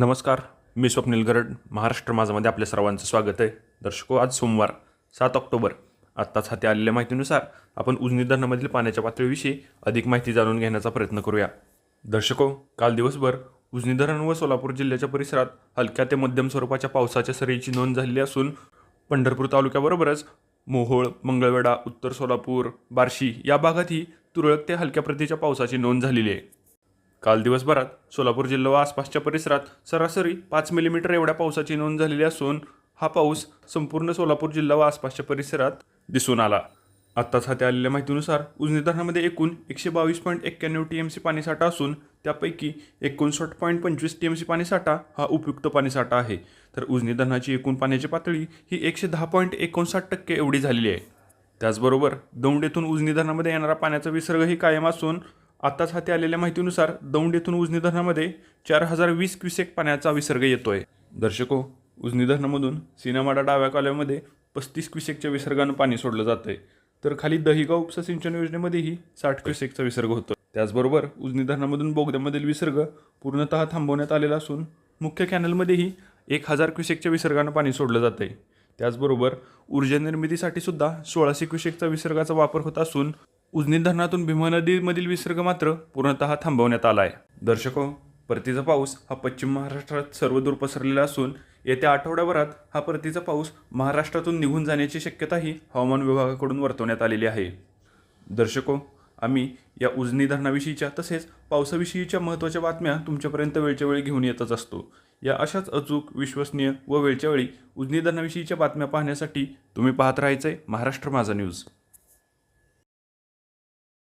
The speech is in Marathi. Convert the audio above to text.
नमस्कार मी स्वप्नील गरड महाराष्ट्र माझामध्ये आपल्या सर्वांचं स्वागत आहे. दर्शको आज सोमवार सात ऑक्टोबर. आत्ताच हाती आलेल्या माहितीनुसार आपण उजनी धरणामधील पाण्याच्या पातळीविषयी अधिक माहिती जाणून घेण्याचा प्रयत्न करूया. दर्शको काल दिवसभर उजनी धरण व सोलापूर जिल्ह्याच्या परिसरात हलक्या ते मध्यम स्वरूपाच्या पावसाच्या सरीची नोंद झालेली असून पंढरपूर तालुक्याबरोबरच मोहोळ मंगळवेढा उत्तर सोलापूर बार्शी या भागातही तुरळक ते हलक्या प्रतीच्या पावसाची नोंद झालेली आहे. काल दिवसभरात सोलापूर जिल्हा व आसपासच्या परिसरात सरासरी पाच मिलीमीटर एवढ्या पावसाची नोंद झालेली असून हा पाऊस संपूर्ण सोलापूर जिल्हा व आसपासच्या परिसरात दिसून आला. आत्ताच हाती आलेल्या माहितीनुसार उजनी धरणामध्ये एकूण एकशे बावीस पॉईंट एक्क्याण्णव टी एम सी पाणीसाठा असून त्यापैकी एकोणसाठ पॉईंट पंचवीस टी एम सी पाणीसाठा हा उपयुक्त पाणीसाठा आहे. तर उजनी धरणाची एकूण पाण्याची पातळी ही एकशे दहा पॉईंट एकोणसाठ टक्के एवढी झालेली आहे. त्याचबरोबर दौंड येथून उजनी धरणामध्ये येणारा पाण्याचा विसर्गही कायम असून आत्ताच हाती आलेल्या माहितीनुसार दौंड येथून उजनी धरणामध्ये चार हजार वीस क्युसेक पाण्याचा विसर्ग येतोय. दर्शको उजनी धरणामधून सिनेमाडा डाव्या कालव्यामध्ये पस्तीस क्युसेकच्या विसर्गानं पाणी सोडलं जातंय. तर खाली दहिगाव उपसा सिंचन योजनेमध्येही साठ क्युसेकचा विसर्ग होतो त्याचबरोबर उजनी धरणामधून बोगद्यामधील विसर्ग पूर्णतः थांबवण्यात आलेला असून मुख्य कॅनलमध्येही एक हजार क्युसेकच्या विसर्गानं पाणी सोडलं जातंय. त्याचबरोबर ऊर्जा निर्मितीसाठी सुद्धा सोळाशे क्युसेकचा विसर्गाचा वापर होत असून उजनी धरणातून भीमा नदीमधील विसर्ग मात्र पूर्णतः थांबवण्यात आला आहे दर्शको परतीचा पाऊस हा पश्चिम महाराष्ट्रात सर्वदूर पसरलेला असून येत्या आठवड्याभरात हा परतीचा पाऊस महाराष्ट्रातून निघून जाण्याची शक्यताही हवामान विभागाकडून वर्तवण्यात आलेली आहे. दर्शको आम्ही या उजनी धरणाविषयीच्या तसेच पावसाविषयीच्या महत्त्वाच्या बातम्या तुमच्यापर्यंत वेळच्या वेळी घेऊन येतच असतो. या अशाच अचूक विश्वसनीय व वेळच्या वेळी उजनी धरणाविषयीच्या बातम्या पाहण्यासाठी तुम्ही पाहत राहायचं आहे महाराष्ट्र माझा न्यूज.